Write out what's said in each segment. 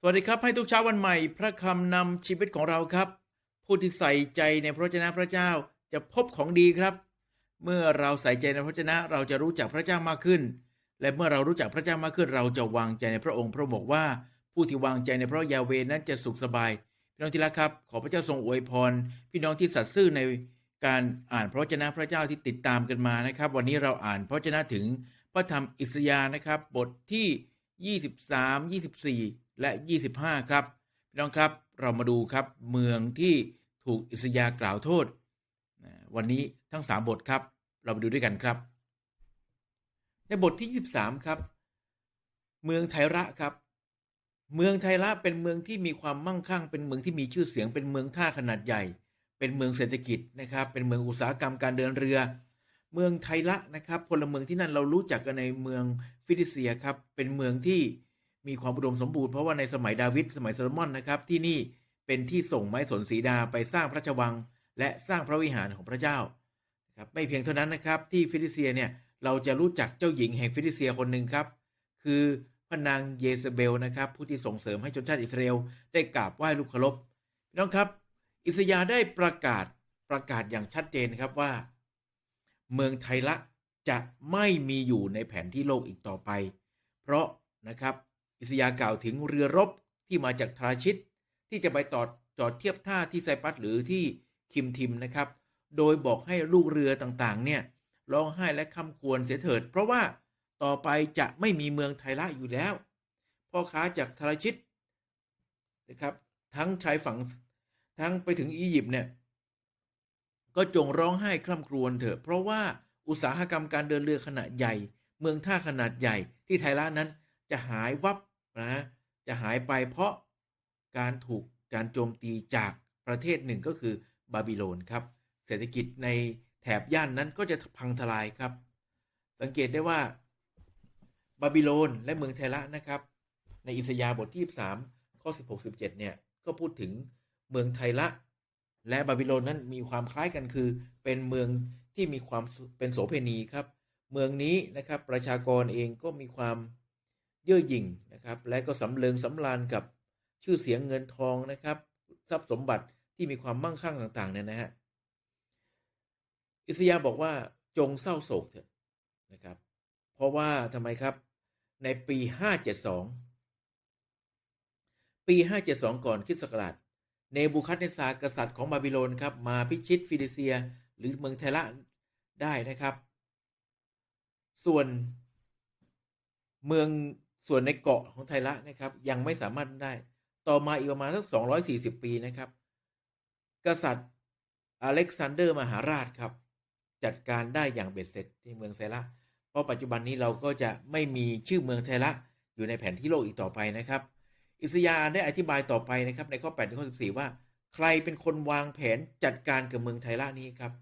สวัสดีครับให้ทุกเช้าวันใหม่ พระคำนำชีวิตของเราครับ ผู้ที่ใส่ใจในพระวจนะพระเจ้าจะพบของดีครับ เมื่อเราใส่ใจในพระวจนะเราจะรู้จักพระเจ้ามากขึ้น และเมื่อเรารู้จักพระเจ้ามากขึ้น เราจะวางใจในพระองค์พระบอกว่า ผู้ที่วางใจในพระยาเวนั้นจะสุขสบาย พี่น้องที่รักครับ ขอพระเจ้าทรงอวยพร พี่น้องที่สัตย์ซื่อในการอ่านพระวจนะพระเจ้าที่ติดตามกันมานะครับ วันนี้เราอ่านพระวจนะถึงพระธรรมอิสยาห์นะครับ บทที่ 23 24 และ 25 ครับ พี่น้องครับเรามาดูครับเมืองที่ถูกอิสยากล่าวโทษ วันนี้ทั้ง 3 บทครับ เราไปดูด้วยกันครับ ในบทที่ 23 ครับ เมืองไทระครับ เมืองไทระเป็นเมืองที่มีความมั่งคั่ง เป็นเมืองที่มีชื่อเสียงเป็นเมืองท่าขนาดใหญ่ เป็นเมืองเศรษฐกิจนะครับ เป็นเมืองอุตสาหกรรมการเดินเรือ เมืองไทระนะครับ พลเมืองที่นั่นเรารู้จักกันในเมืองฟิลิเซียครับ เป็นเมืองที่มีความอุดมสมบูรณ์เพราะว่าในสมัยดาวิดสมัยโซโลมอนนะครับ ที่นี่เป็นที่ส่งไม้สนสีดาไปสร้างพระราชวัง และสร้างพระวิหารของพระเจ้าครับไม่เพียงเท่านั้นนะครับที่ฟิลิเซียเนี่ยเราจะรู้จักเจ้าหญิงแห่งฟิลิเซียคนหนึ่งครับ คือพระนางเยซเบลนะครับผู้ที่ส่งเสริมให้ชนชาติอิสราเอลได้กราบไหว้ลูกเคารพน้องครับ อิสยาได้ประกาศประกาศอย่างชัดเจนครับว่า เมืองไทละจะไม่มีอยู่ในแผนที่โลกอีกต่อไป เพราะนะครับอิสยาห์กล่าวถึงเรือรบที่มาจากทราชิต ที่จะไปต่อจอดเทียบท่าที่ไซปัสหรือที่คิมทิมนะครับ โดยบอกให้ลูกเรือต่างๆ เนี่ยร้องไห้และคำควรเสียเถิด เพราะว่าต่อไปจะไม่มีเมืองไทละอยู่แล้ว พ่อค้าจากทราชิตนะครับ ทั้งชายฝั่งทั้งไปถึงอียิปต์เนี่ย ก็จงร้องไห้คร่ำครวญเถอะ เพราะว่าอุตสาหกรรมการเดินเรือขนาดใหญ่ เมืองท่าขนาดใหญ่ที่ไทยละนั้นจะหายวับนะจะหายไปเพราะการถูกการโจมตีจากประเทศหนึ่งก็คือบาบิโลนครับ เศรษฐกิจในแถบย่านนั้นก็จะพังทลายครับ สังเกตได้ว่าบาบิโลนและเมืองไทละนะครับ ในอิสยาบทที่ 3 ข้อ 16 17 เนี่ย ก็พูดถึงเมืองไทละ และบาบิโลนนั้นมีความคล้ายกันคือเป็นเมืองที่มีความเป็นโสเพณีครับ เมืองนี้นะครับประชากรเองก็มีความเย่อหยิ่งนะครับ และก็สำเริงสำราญกับชื่อเสียงเงินทองนะครับ ทรัพย์สมบัติที่มีความมั่งคั่งต่างๆเนี่ยนะฮะอิสยาบอกว่าจงเศร้าโศกเถอะนะครับ เพราะว่าทำไมครับในปี 572 ปี 572 ก่อนคริสต์ศักราช เนบูคัดเนซาร์กษัตริย์ของบาบิโลนครับมาพิชิตฟิลิเซียหรือเมืองไทระได้นะครับ ส่วนเมืองส่วนในเกาะของไทระนะครับ ยังไม่สามารถได้ ต่อมาอีกประมาณสัก 240 ปีนะครับ กษัตริย์อเล็กซานเดอร์มหาราชครับ จัดการได้อย่างเบ็ดเสร็จที่เมืองไทระเพราะปัจจุบันนี้เราก็จะไม่มีชื่อเมืองไทระอยู่ในแผนที่โลกอีกต่อไปนะครับ อิสยาห์ได้อธิบายต่อไปนะครับในข้อ8ถึงข้อ14 ว่า ใครเป็นคนวางแผนจัดการกับเมืองไทระนี้ครับ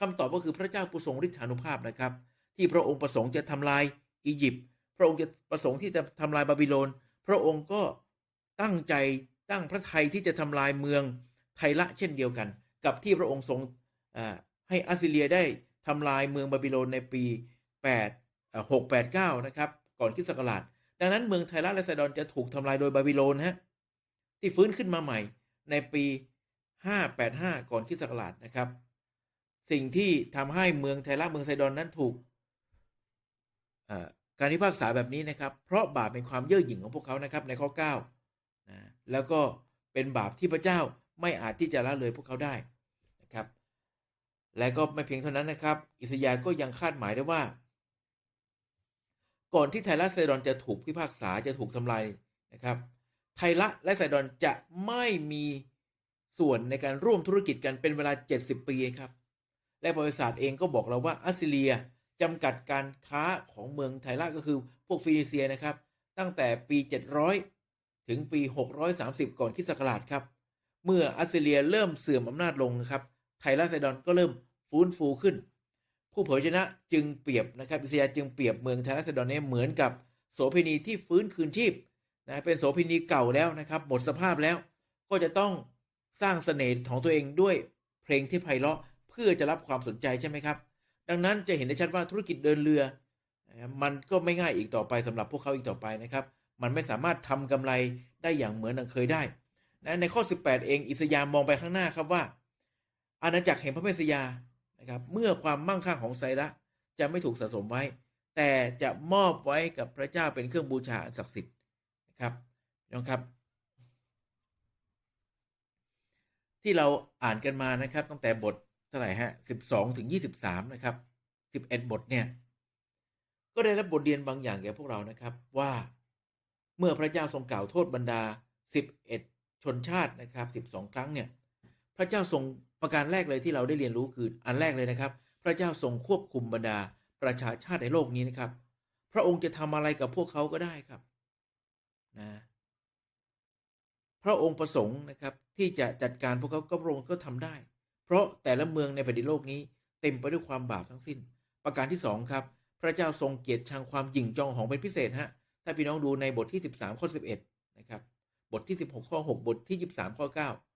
คำตอบก็คือพระเจ้าผู้ทรงฤทธานุภาพนะครับ ที่พระองค์ประสงค์จะทำลายอียิปต์พระองค์จะประสงค์ที่จะทำลายบาบิโลน พระองค์ก็ตั้งใจตั้งพระทัยที่จะทำลายเมืองไทระเช่นเดียวกัน กับที่พระองค์ทรงให้อัสซีเรียได้ทำลายเมืองบาบิโลนในปี8 689 นะครับ ก่อนคริสต์ศักราช ดังนั้นเมืองไทระและไซดอนจะถูกทำลายโดยบาบิโลนฮะที่ฟื้นขึ้นมาใหม่ในปี 585 ก่อนคริสต์ศักราชนะครับ สิ่งที่ทำให้เมืองไทระเมืองไซดอนนั้นถูกการพิพากษาแบบนี้นะครับ เพราะบาปเป็นความเย่อหยิ่งของพวกเขานะครับในข้อ9นะแล้วก็เป็นบาปที่พระเจ้าไม่อาจที่จะละเลยพวกเขาได้นะครับ และก็ไม่เพียงเท่านั้นนะครับ อิสยาห์ก็ยังคาดหมายได้ว่า ก่อนที่ไทระไซดอนจะถูกพิพากษาจะถูกทำลายนะครับ ไทระและไซดอนจะไม่มีส่วนในการร่วมธุรกิจกันเป็นเวลา 70 ปีครับ และบริษัทเองก็บอกเราว่าอัสซีเรียจำกัดการค้าของเมืองไทระก็คือพวกฟิลิเซียนะครับ ตั้งแต่ปี 700 ถึงปี 630 ก่อนคริสต์ศักราชครับ เมื่ออัสซีเรียเริ่มเสื่อมอำนาจลงนะครับ ไทระไซดอนก็เริ่มฟื้นฟูขึ้น ผู้เผยชนะจึงเปรียบนะครับอิสยาจึงเปรียบเมืองไทระไซดอนนี้เหมือนกับโสเภณีที่ฟื้นคืนชีพนะเป็นโสเภณีเก่าแล้วนะครับ หมดสภาพแล้ว ก็จะต้องสร้างเสน่ห์ของตัวเองด้วยเพลงที่ไพเราะเพื่อจะรับความสนใจใช่ไหมครับ ดังนั้นจะเห็นได้ชัดว่าธุรกิจเดินเรือ มันก็ไม่ง่ายอีกต่อไปสำหรับพวกเขาอีกต่อไปนะครับ มันไม่สามารถทำกำไรได้อย่างเหมือนดังเคยได้นะในข้อ 18 เองอิสยามองไปข้างหน้าครับว่า อาณาจักรแห่งพระเมสยา นะครับเมื่อความมั่งคั่งของไซระจะไม่ถูกสะสมไว้ แต่จะมอบไว้กับพระเจ้าเป็นเครื่องบูชาศักดิ์สิทธิ์นะครับน้องครับ ที่เราอ่านกันมานะครับตั้งแต่บทเท่าไหร่ฮะ12ถึง23นะครับ11บทเนี่ยก็ได้รับบทเรียนบางอย่างแก่พวกเรานะครับว่า เมื่อพระเจ้าทรงกล่าวโทษบรรดา 11 ชนชาตินะครับ 12 ครั้งเนี่ย พระเจ้าทรง ประการแรกเลยที่เราได้เรียนรู้คืออันแรกเลยนะครับ พระเจ้าทรงควบคุมบรรดาประชาชาติในโลกนี้นะครับ พระองค์จะทำอะไรกับพวกเขาก็ได้ครับนะพระองค์ประสงค์นะครับที่จะจัดการพวกเขาก็พระองค์ก็ทำได้ เพราะแต่ละเมืองในแผ่นดินโลกนี้ เต็มไปด้วยความบาปทั้งสิ้น ประการที่สองครับพระเจ้าทรงเกียรติชังความหยิ่งจองของเป็นพิเศษฮะถ้าพี่น้องดูในบทที่ 13 ข้อ 11 นะครับ บทที่ 16 ข้อ 6 บทที่ 23 ข้อ 9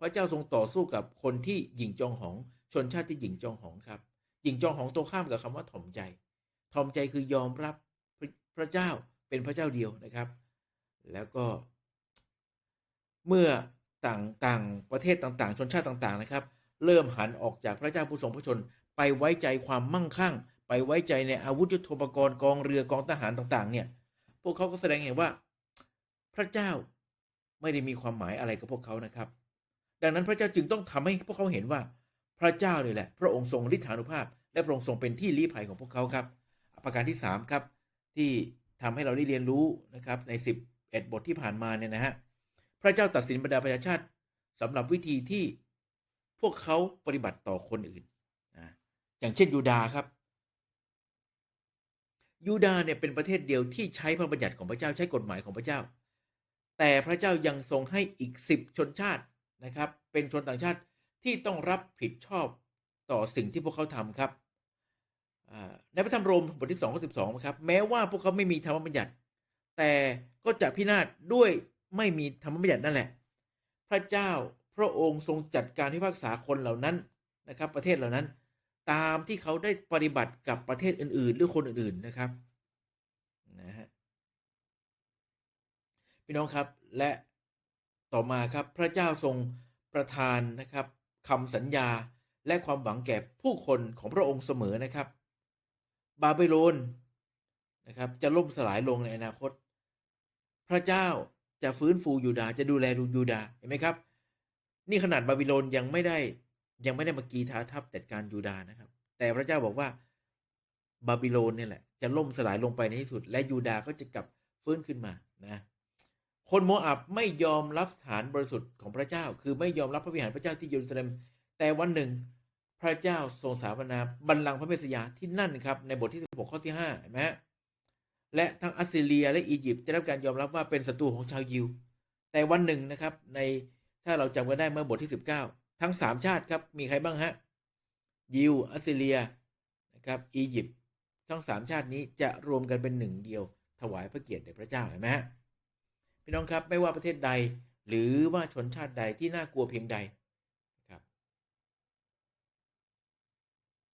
พระเจ้าทรงต่อสู้กับคนที่หยิงจองหอง ชนชาติที่หยิงจองหองครับหยิงจองหองตรงข้ามกับคำว่าถ่อมใจถ่อมใจคือยอมรับพระเจ้าเป็นพระเจ้าเดียวนะครับ แล้วก็ เมื่อต่างต่างประเทศต่างๆ ชนชาติต่างๆนะครับ เริ่มหันออกจากพระเจ้าผู้ทรงพระชน ไปไว้ใจความมั่งคั่ง ไปไว้ใจในอาวุธยุทโธปกรณ์กองเรือกองทหารต่าง ๆ เนี่ย พวกเขาก็แสดงเห็นว่า พระเจ้าไม่ได้มีความหมายอะไรกับพวกเขานะครับ ดังนั้นพระเจ้าจึงต้องทำให้พวกเขาเห็นว่า พระเจ้านี่แหละ พระองค์ทรงฤทธานุภาพ และพระองค์ทรงเป็นที่ลี้ภัยของพวกเขาครับ ประการที่สามครับที่ทำให้เราได้เรียนรู้นะครับในสิบเอ็ดบทที่ผ่านมาเนี่ยนะฮะพระเจ้าตัดสินบรรดาประชาชาติสำหรับวิธีที่พวกเขาปฏิบัติต่อคนอื่นนะอย่างเช่นยูดาครับ ยูดาเนี่ยเป็นประเทศเดียวที่ใช้พระบัญญัติของพระเจ้าใช้กฎหมายของพระเจ้า แต่พระเจ้ายังทรงให้อีกสิบชนชาติ นะครับ เป็นชนต่างชาติที่ต้องรับผิดชอบต่อสิ่งที่พวกเขาทำครับในพระธรรมโรมบทที่สองข้อสิบสองครับแม้ว่าพวกเขาไม่มีธรรมบัญญัติ แต่ก็จะพินาศด้วยไม่มีธรรมบัญญัตินั่นแหละ พระเจ้าพระองค์ทรงจัดการพิพากษาคนเหล่านั้นนะครับ ประเทศเหล่านั้น ตามที่เขาได้ปฏิบัติกับประเทศอื่น ๆ หรือคนอื่น ๆนะครับนะฮะพี่น้องครับและ ต่อมาครับพระเจ้าทรงประทานนะครับคำสัญญาและความหวังแก่ผู้คนของพระองค์เสมอนะครับ บาบิโลนนะครับ จะล่มสลายลงในอนาคต พระเจ้าจะฟื้นฟูยูดาจะดูแลดูยูดาเห็นไหมครับ นี่ขนาดบาบิโลนยังไม่ได้ยังไม่ได้มากีทาทับจัดการยูดานะครับ แต่พระเจ้าบอกว่าบาบิโลนเนี่ยแหละจะล่มสลายลงไปในที่สุด และยูดาก็จะกลับฟื้นขึ้นมานะ คนโมอับไม่ยอมรับสถานบริสุทธิ์ของพระเจ้า คือไม่ยอมรับพระวิหารพระเจ้าที่เยรูซาเล็ม แต่วันหนึ่ง พระเจ้าทรงสถาปนาบัลลังก์พระเมสยาที่นั่นครับ ในบทที่ 16 ข้อที่5เห็นไหมและทั้งอัสซีเรียและอียิปต์จะได้รับการยอมรับว่าเป็นศัตรูของชาวยิว แต่วันหนึ่งนะครับ ในถ้าเราจำกันได้เมื่อบทที่ 19 ทั้ง 3 ชาติครับ มีใครบ้างฮะ ยิว อัสซีเรียนะครับ อียิปต์ ทั้ง 3 ชาตินี้จะรวมกันเป็นหนึ่งเดียว ถวายพระเกียรติแด่พระเจ้าเห็นไหมฮะ พี่น้องครับไม่ว่าประเทศใด หรือว่าชนชาติใดที่น่ากลัวเพียงใดครับ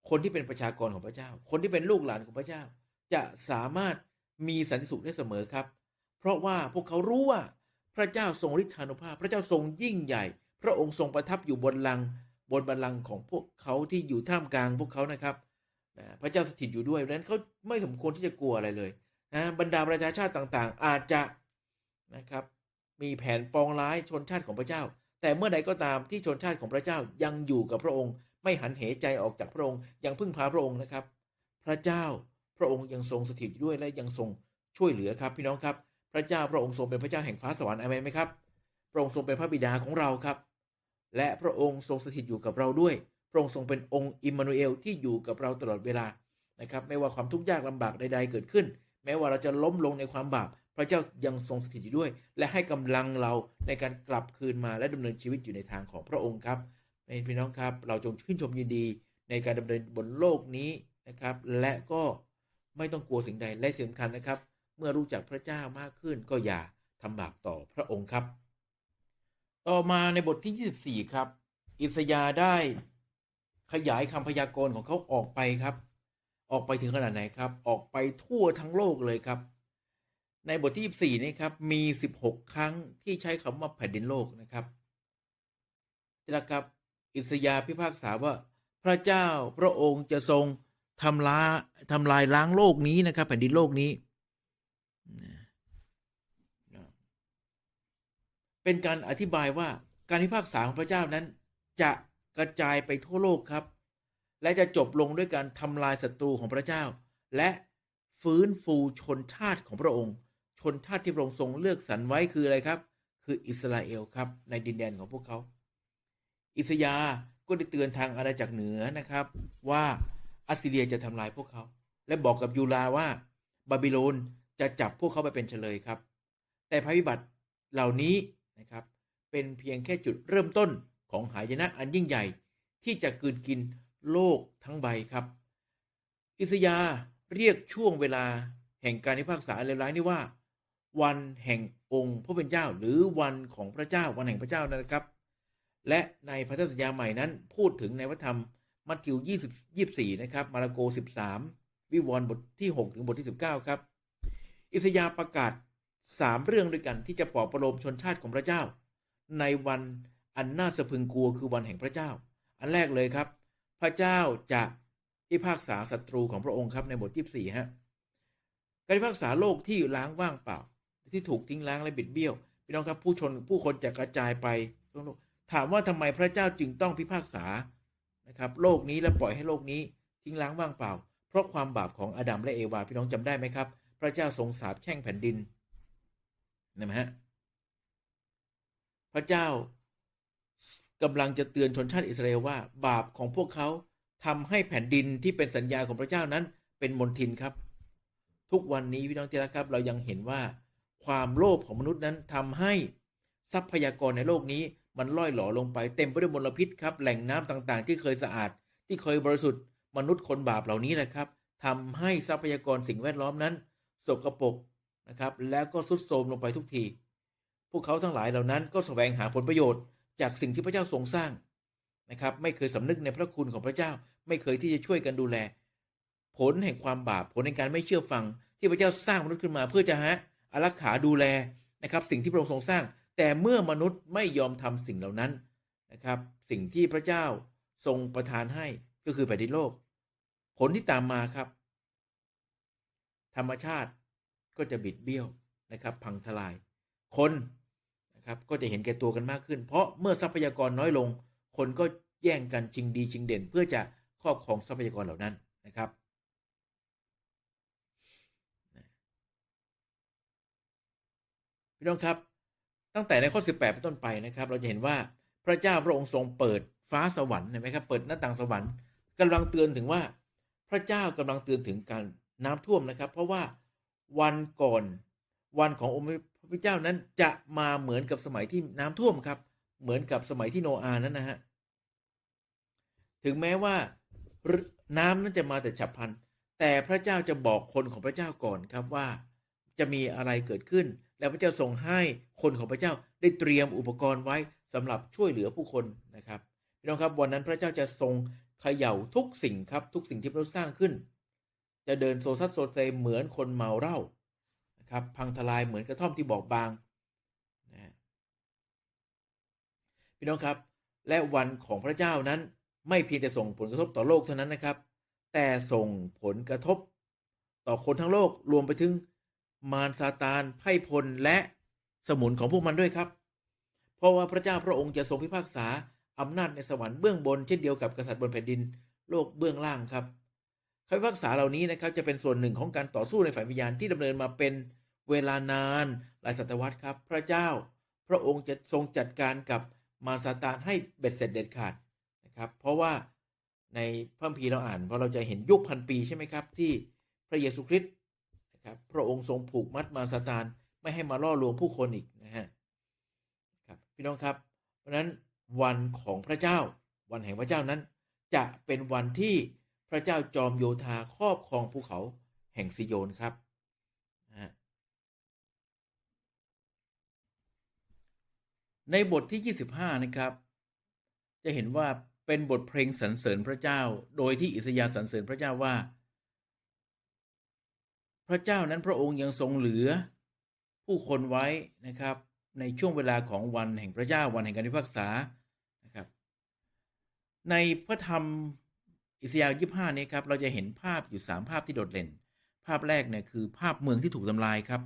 คนที่เป็นประชากรของพระเจ้า คนที่เป็นลูกหลานของพระเจ้า จะสามารถมีสันติสุขได้เสมอครับ เพราะว่าพวกเขารู้ว่าพระเจ้าทรงฤทธานุภาพ พระเจ้าทรงยิ่งใหญ่ พระองค์ทรงประทับอยู่บนลังบนบัลลังก์ของพวกเขาที่อยู่ท่ามกลางพวกเขานะครับพระเจ้าสถิตอยู่ด้วยดังนั้นเขาไม่สมควรที่จะกลัวอะไรเลยนะบรรดาประชาชาติต่างๆ อาจจะ นะครับ มีแผนปองร้ายชนชาติของพระเจ้า แต่เมื่อใดก็ตามที่ชนชาติของพระเจ้ายังอยู่กับพระองค์ ไม่หันเหใจออกจากพระองค์ ยังพึ่งพาพระองค์นะครับ พระเจ้าพระองค์ยังทรงสถิตด้วยและยังทรงช่วยเหลือครับ พี่น้องครับ พระเจ้าพระองค์ทรงเป็นพระเจ้าแห่งฟ้าสวรรค์อเมนไหมครับ พระองค์ทรงเป็นพระบิดาของเราครับ และพระองค์ทรงสถิตอยู่กับเราด้วย พระองค์ทรงเป็นองค์อิมมานูเอลที่อยู่กับเราตลอดเวลานะครับ ไม่ว่าความทุกข์ยากลำบากใด ๆ เกิดขึ้น แม้ว่าเราจะล้มลงในความบาป พระเจ้ายังทรงสถิตอยู่ด้วย และให้กำลังเราในการกลับคืนมาและดำเนินชีวิตอยู่ในทางของพระองค์ครับพี่น้องครับ เราจงชื่นชมยินดีในการดำเนินบนโลกนี้นะครับ และก็ไม่ต้องกลัวสิ่งใดและสิ่งสำคัญนะครับ เมื่อรู้จักพระเจ้ามากขึ้นก็อย่าทำบาปต่อพระองค์ครับ ต่อมาในบทที่ 24 ครับ อิสยาได้ขยายคำพยากรณ์ของเขาออกไปครับ ออกไปถึงขนาดไหนครับ ออกไปทั่วทั้งโลกเลยครับ ในบทที่ 24 นี่ครับ มี 16 ครั้งที่ใช้คำว่าแผ่นดินโลกนะครับนี่แหละครับ อิสยาพิพากษาว่า พระเจ้าพระองค์จะทรงทำลาทำลายล้างโลกนี้นะครับ แผ่นดินโลกนี้ เป็นการอธิบายว่าการพิพากษาของพระเจ้านั้น จะกระจายไปทั่วโลกครับ และจะจบลงด้วยการทำลายศัตรูของพระเจ้า และฟื้นฟูชนชาติของพระองค์ นชาติที่พระองค์ทรงเลือกสรรไว้คืออะไรครับ คืออิสราเอลครับในดินแดนของพวกเขา อิสยาก็ได้เตือนทางอาณาจักรเหนือนะครับ ว่าอัสซีเรียจะทำลายพวกเขา และบอกกับยูดาว่าบาบิโลนจะจับพวกเขาไปเป็นเฉลยครับ แต่ภัยพิบัติเหล่านี้นะครับ เป็นเพียงแค่จุดเริ่มต้นของหายนะอันยิ่งใหญ่ที่จะกืนกินโลกทั้งใบครับ อิสยาเรียกช่วงเวลาแห่งการพิพากษาเลวร้ายนี้ว่า วันแห่งองค์พระเป็นเจ้า หรือวันของพระเจ้าวันแห่งพระเจ้านะครับ และในพันธสัญญาใหม่นั้นพูดถึงในพระธรรมมัทธิว20 24 นะครับ มาระโก 13 วิวรณ์บทที่ 6 ถึงบทที่ 19 ครับ อิสยาประกาศ 3 เรื่องด้วยกันที่จะปลอบประโลมชนชาติของพระเจ้า ในวันอันน่าสะพึงกลัวคือวันแห่งพระเจ้า อันแรกเลยครับ พระเจ้าจะพิพากษาศัตรูของพระองค์ครับในบทที่ 4 ฮะ การพิพากษาโลกที่ล้างว่างเปล่า ที่ถูกทิ้งล้างและบิดเบี้ยวพี่น้องครับผู้ชนผู้คนจะกระจายไปทั่วโลกถามว่าทำไมพระเจ้าจึงต้องพิพากษานะครับ โลกนี้และปล่อยให้โลกนี้ทิ้งล้างว่างเปล่า เพราะความบาปของอาดัมและเอวา พี่น้องจำได้ไหมครับ พระเจ้าทรงสาปแช่งแผ่นดินนะฮะพระเจ้ากำลังจะเตือนชนชาติอิสราเอลว่า บาปของพวกเขาทำให้แผ่นดินที่เป็นสัญญาของพระเจ้านั้น เป็นมนทินครับ ทุกวันนี้พี่น้องที่รักครับ เรายังเห็นว่า ความโลภของมนุษย์นั้นทำให้ทรัพยากรในโลกนี้มันล่อยหลอลงไปเต็มไปด้วยมลพิษครับ แหล่งน้ำต่างๆ ที่เคยสะอาด ที่เคยบริสุทธิ์มนุษย์คนบาปเหล่านี้แหละครับทำให้ทรัพยากรสิ่งแวดล้อมนั้นสกปรกนะครับ แล้วก็ทรุดโทรมลงไปทุกที พวกเขาทั้งหลายเหล่านั้นก็แสวงหาผลประโยชน์ จากสิ่งที่พระเจ้าทรงสร้างนะครับ ไม่เคยสำนึกในพระคุณของพระเจ้า ไม่เคยที่จะช่วยกันดูแล ผลแห่งความบาปผลในการไม่เชื่อฟังที่พระเจ้าสร้างมนุษย์ขึ้นมาเพื่อจะฮะ อารักขาดูแลนะครับ สิ่งที่พระองค์ทรงสร้าง แต่เมื่อมนุษย์ไม่ยอมทำสิ่งเหล่านั้นนะครับ สิ่งที่พระเจ้าทรงประทานให้ก็คือแผ่นดินโลก ผลที่ตามมาครับ ธรรมชาติก็จะบิดเบี้ยวนะครับ พังทลาย คนนะครับก็จะเห็นแก่ตัวกันมากขึ้น เพราะเมื่อทรัพยากรน้อยลง คนก็แย่งกันชิงดีชิงเด่น เพื่อจะครอบครองทรัพยากรเหล่านั้นนะครับ พี่น้องครับตั้งแต่ในข้อ 18เป็นต้นไปนะครับ เราจะเห็นว่าพระเจ้าพระองค์ทรงเปิดฟ้าสวรรค์เห็นไหมครับเปิดหน้าต่างสวรรค์กำลังเตือนถึงว่า พระเจ้ากำลังเตือนถึงการน้ำท่วมนะครับ เพราะว่าวันก่อนวันขององค์พระเจ้านั้นจะมาเหมือนกับสมัยที่น้ำท่วมครับ เหมือนกับสมัยที่โนอาห์นั้นนะฮะถึงแม้ว่าน้ำนั้นจะมาแต่ฉับพลัน แต่พระเจ้าจะบอกคนของพระเจ้าก่อนครับว่าจะมีอะไรเกิดขึ้น แล้วพระเจ้าทรงให้คนของพระเจ้าได้เตรียมอุปกรณ์ไว้สำหรับช่วยเหลือผู้คนนะครับพี่น้องครับวันนั้นพระเจ้าจะทรงเขย่าทุกสิ่งครับทุกสิ่งที่พระเจ้าสร้างขึ้น จะเดินโซซัสโซเซเหมือนคนเมาเหล้านะครับพังทลายเหมือนกระท่อมที่บอกบางนะพี่น้องครับและวันของพระเจ้านั้นไม่เพียงแต่ส่งผลกระทบต่อโลกเท่านั้นนะครับ แต่ส่งผลกระทบต่อคนทั้งโลกรวมไปถึง มารซาตานไพ่พลและสมุนของพวกมันด้วยครับ เพราะว่าพระเจ้าพระองค์จะทรงพิพากษาอำนาจในสวรรค์เบื้องบนเช่นเดียวกับกษัตริย์บนแผ่นดินโลกเบื้องล่างครับคำพิพากษาเหล่านี้นะครับจะเป็นส่วนหนึ่งของการต่อสู้ในฝ่ายวิญญาณที่ดำเนินมาเป็นเวลานานหลายศตวรรษครับ พระเจ้า พระองค์จะทรงจัดการกับมารซาตานให้เบ็ดเสร็จเด็ดขาดนะครับ เพราะว่าในพระคัมภีร์เราอ่านพอเราจะเห็นยุคพันปีใช่ไหมครับ ที่พระเยซูคริสต์ ครับพระองค์ทรงผูกมัดมารซาตานไม่ให้มาล่อลวงผู้คนอีกนะฮะครับพี่น้องครับ เพราะนั้นวันของพระเจ้า วันแห่งพระเจ้านั้น จะเป็นวันที่พระเจ้าจอมโยธาครอบครองภูเขาแห่งซิโยนครับในบทที่ 25 นะครับ จะเห็นว่าเป็นบทเพลงสรรเสริญพระเจ้า โดยที่อิสยาสรรเสริญพระเจ้าว่า พระเจ้านั้นพระองค์ยังทรงเหลือ ผู้คนไว้นะครับในช่วงเวลาของวันแห่งพระเจ้าวันแห่งการพิพากษานะครับในพระธรรมอิสยาห์ยี่ห้านี้ครับเราจะเห็นภาพอยู่สามภาพที่โดดเด่น ภาพแรกเนี่ยคือภาพเมืองที่ถูกทำลายครับ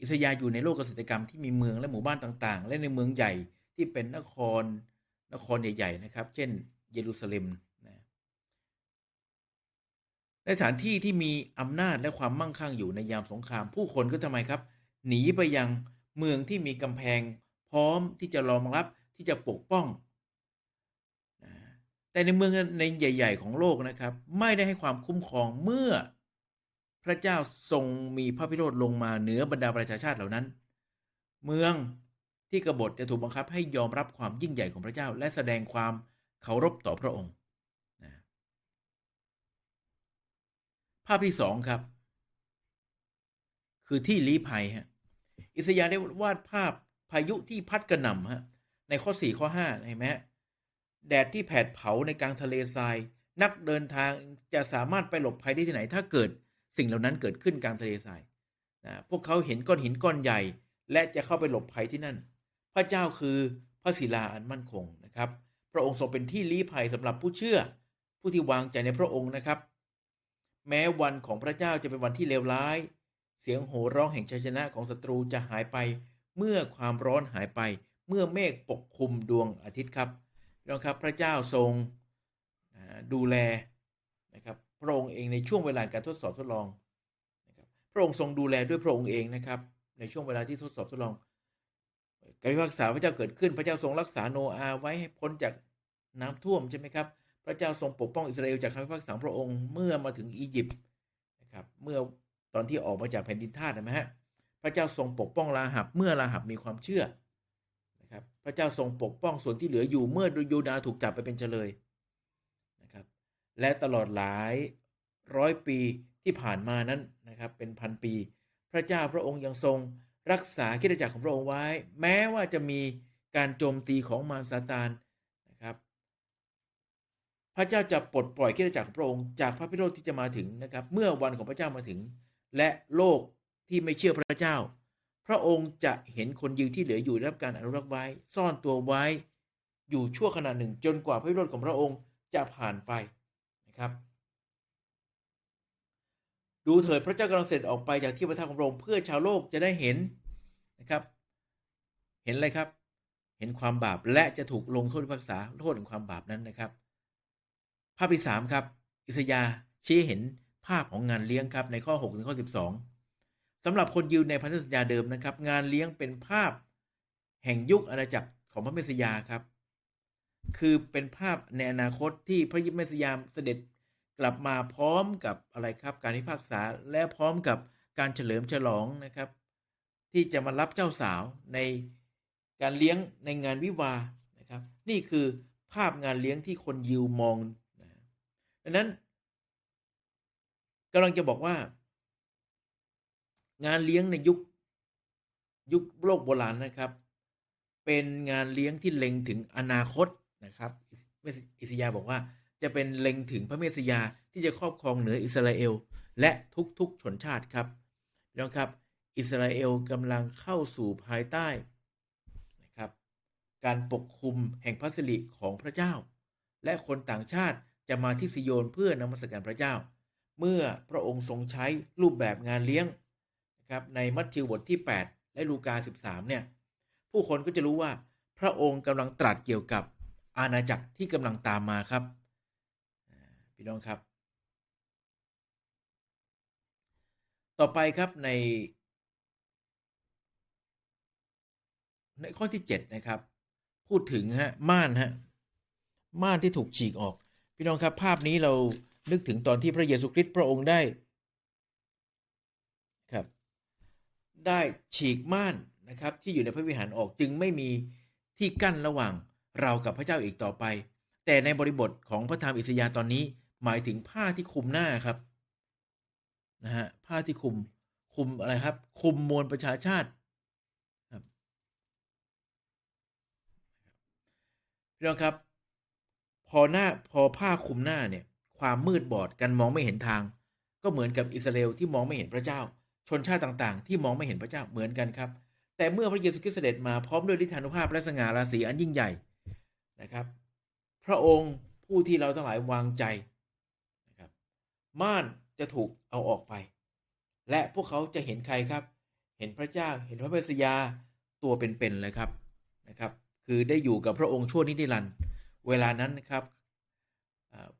อิสยาห์อยู่ในโลกเกษตรกรรมที่มีเมืองและหมู่บ้านต่างๆ และในเมืองใหญ่ที่เป็นนครนครใหญ่ๆนะครับ เช่น เยรูซาเล็ม ในสถานที่ที่มีอำนาจและความมั่งคั่งอยู่ในยามสงคราม ผู้คนก็ทำไมครับ หนีไปยังเมืองที่มีกำแพง พร้อมที่จะรองรับที่จะปกป้องนะแต่ในเมืองในใหญ่ ๆ ของโลกนะครับ ไม่ได้ให้ความคุ้มครองเมื่อ พระเจ้าทรงมีพระพิโรธลงมาเหนือบรรดาประชาชาติเหล่านั้น เมืองที่กบฏจะถูกบังคับให้ยอมรับความยิ่งใหญ่ของพระเจ้า และแสดงความเคารพต่อพระองค์นะ ภาพที่สองครับ คือที่ลี้ภัยฮะอิสยาได้วาดภาพพายุที่พัดกระหน่ำฮะในข้อสี่ข้อห้าเห็นไหมแดดที่แผดเผาในกลางทะเลทราย นักเดินทางจะสามารถไปหลบภัยได้ที่ไหน ถ้าเกิดสิ่งเหล่านั้นเกิดขึ้นกลางทะเลทรายนะพวกเขาเห็นก้อนหินก้อนใหญ่ และจะเข้าไปหลบภัยที่นั่น พระเจ้าคือพระศิลาอันมั่นคงนะครับ พระองค์ทรงเป็นที่ลี้ภัยสำหรับผู้เชื่อ ผู้ที่วางใจในพระองค์นะครับ แม้วันของพระเจ้าจะเป็นวันที่เลวร้าย เสียงโห่ร้องแห่งชัยชนะของศัตรูจะหายไป เมื่อความร้อนหายไป เมื่อเมฆปกคลุมดวงอาทิตย์ครับน้องครับพระเจ้าทรงดูแลนะครับพระองค์เองในช่วงเวลาการทดสอบทดลองนะครับพระองค์ทรงดูแลด้วยพระองค์เองนะครับ ในช่วงเวลาที่ทดสอบทดลองการพิพากษาพระเจ้าเกิดขึ้น พระเจ้าทรงรักษาโนอาไว้ให้พ้นจากน้ำท่วมใช่ไหมครับ พระเจ้าทรงปกป้องอิสราเอลจากคำพิพากษาพระองค์เมื่อมาถึงอียิปต์นะครับเมื่อตอนที่ออกมาจากแผ่นดินทาสนะฮะพระเจ้าทรงปกป้องลาหับเมื่อลาหับมีความเชื่อนะครับพระเจ้าทรงปกป้องส่วนที่เหลืออยู่เมื่อยูดาถูกจับไปเป็นเฉลยนะครับและตลอดหลายร้อยปีที่ผ่านมานั้นนะครับเป็นพันปี พระเจ้าพระองค์ยังทรงรักษาคิดจักรของพระองค์ไว้ แม้ว่าจะมีการโจมตีของมารซาตาน พระเจ้าจะปลดปล่อยคิดจักรของพระองค์จากพระพิโรธที่จะมาถึงนะครับ เมื่อวันของพระเจ้ามาถึง และโลกที่ไม่เชื่อพระเจ้า พระองค์จะเห็นคนยิวที่เหลืออยู่ได้รับการอนุรักษ์ไว้ ซ่อนตัวไว้ อยู่ชั่วขณะหนึ่ง จนกว่าพระพิโรธของพระองค์จะผ่านไปนะครับ ดูเถิดพระเจ้ากำลังเสด็จออกไปจากที่ประทับของพระองค์เพื่อชาวโลกจะได้เห็นนะครับ เห็นอะไรครับ เห็นความบาปและจะถูกลงโทษพิพากษาโทษถึงความบาปนั้นนะครับ ภาพที่สามครับ อิสยาชี้เห็นภาพของงานเลี้ยงครับในข้อ6ถึงข้อ 12สำหรับคนยิวในพันธสัญญาเดิมนะครับ งานเลี้ยงเป็นภาพแห่งยุคอาณาจักรของพระเมสยาครับ คือเป็นภาพในอนาคตที่พระยิมเมสยาเสด็จกลับมาพร้อมกับอะไรครับการพิพากษาและพร้อมกับการเฉลิมฉลองนะครับ ที่จะมารับเจ้าสาวในการเลี้ยงในงานวิวานะครับ นี่คือภาพงานเลี้ยงที่คนยิวมอง ดังนั้นกำลังจะบอกว่า งานเลี้ยงในยุคยุคโลกโบราณนะครับ เป็นงานเลี้ยงที่เล็งถึงอนาคตนะครับอิสยาบอกว่าจะเป็นเล็งถึงพระเมสยาที่จะครอบครองเหนืออิสราเอล และทุกๆชนชาติครับน้องครับ อิสราเอลกำลังเข้าสู่ภายใต้นะครับ การปกคุมแห่งพระสิริของพระเจ้า และคนต่างชาติ จะมาที่ซิโยนเพื่อนมัสการพระเจ้า เมื่อพระองค์ทรงใช้รูปแบบงานเลี้ยงนะครับในมัทธิวบทที่ 8 และลูกา 13 เนี่ย ผู้คนก็จะรู้ว่าพระองค์กำลังตรัสเกี่ยวกับอาณาจักรที่กำลังตามมาครับพี่น้องครับ ต่อไปครับใน ในข้อที่ 7 นะครับ พูดถึงฮะม่านฮะม่านที่ถูกฉีกออก พี่น้องครับภาพนี้เรานึกถึงตอนที่พระเยซูคริสต์พระองค์ได้ครับ ได้ฉีกม่านนะครับที่อยู่ในพระวิหารออกจึงไม่มีที่กั้นระหว่างเรากับพระเจ้าอีกต่อไป แต่ในบริบทของพระธรรมอิสยาห์ตอนนี้หมายถึงผ้าที่คลุมหน้าครับนะฮะผ้าที่คลุมคลุมอะไรครับคลุมมวลประชาชาติครับพี่น้องครับ พอหน้าพอผ้าคลุมหน้าเนี่ย ความมืดบอดกันมองไม่เห็นทาง ก็เหมือนกับอิสราเอลที่มองไม่เห็นพระเจ้า ชนชาติต่างๆ ที่มองไม่เห็นพระเจ้าเหมือนกันครับ แต่เมื่อพระเยซูคริสต์เสด็จมาพร้อมด้วยฤทธานุภาพและสง่าราศีอันยิ่งใหญ่นะครับ พระองค์ผู้ที่เราทั้งหลายวางใจนะครับ ม่านจะถูกเอาออกไป และพวกเขาจะเห็นใครครับ เห็นพระเจ้าเห็นพระเมสยาตัวเป็นๆเลยครับนะครับ คือได้อยู่กับพระองค์ชั่วนิรันดร์ เวลานั้นนะครับ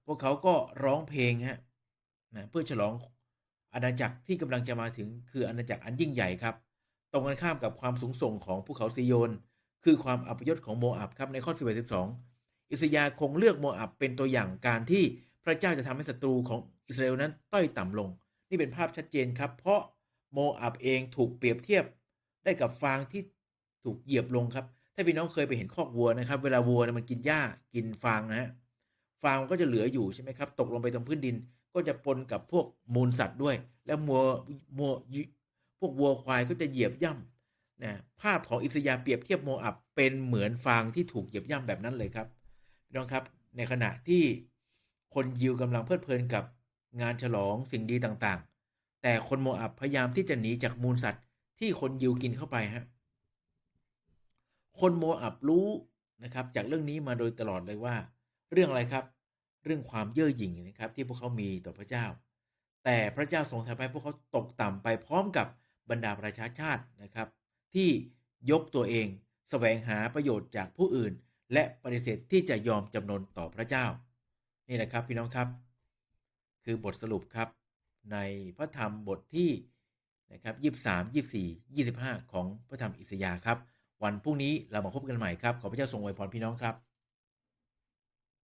พวกเขาก็ร้องเพลงฮะนะเพื่อฉลองอาณาจักรที่กำลังจะมาถึงคืออาณาจักรอันยิ่งใหญ่ครับ ตรงกันข้ามกับความสูงส่งของภูเขาซีโยน คือความอัปยศของโมอับครับในข้อ 11 12 อิสยาห์คงเลือกโมอับเป็นตัวอย่างการที่พระเจ้าจะทำให้ศัตรูของอิสราเอลนั้นต้อยต่ำลง นี่เป็นภาพชัดเจนครับ เพราะโมอับเองถูกเปรียบเทียบได้กับฟางที่ถูกเหยียบลงครับ ถ้าพี่น้องเคยไปเห็นคอกวัวนะครับ เวลาวัวมันกินหญ้ากินฟางนะฮะฟางมันก็จะเหลืออยู่ใช่ไหมครับ ตกลงไปตรงพื้นดิน ก็จะปนกับพวกมูลสัตว์ด้วย แล้วมัวมัวพวกวัวควายก็จะเหยียบย่ำนะภาพของอิสยาเปรียบเทียบโมอับเป็นเหมือนฟางที่ถูกเหยียบย่ำแบบนั้นเลยครับพี่น้องครับในขณะที่คนยิวกำลังเพลิดเพลินกับงานฉลองสิ่งดีต่างๆ แต่คนโมอับพยายามที่จะหนีจากมูลสัตว์ที่คนยิวกินเข้าไปฮะ คนโมอับรู้นะครับ จากเรื่องนี้มาโดยตลอดเลยว่า เรื่องอะไรครับ เรื่องความเย่อหยิ่งนะครับ ที่พวกเขามีต่อพระเจ้า แต่พระเจ้าทรงทำให้พวกเขาตกต่ำไปพร้อมกับบรรดาประชาชาตินะครับ ที่ยกตัวเองแสวงหาประโยชน์จากผู้อื่น และปฏิเสธที่จะยอมจำนนต่อพระเจ้า นี่แหละครับพี่น้องครับ คือบทสรุปครับ ในพระธรรมบทที่นะครับยี่สามยี่สี่ยี่สิบห้าของพระธรรมอิสยาห์ครับ วันพรุ่งนี้เรามาพบกันใหม่ครับ ขอพระเจ้าทรงอวยพรพี่น้องครับ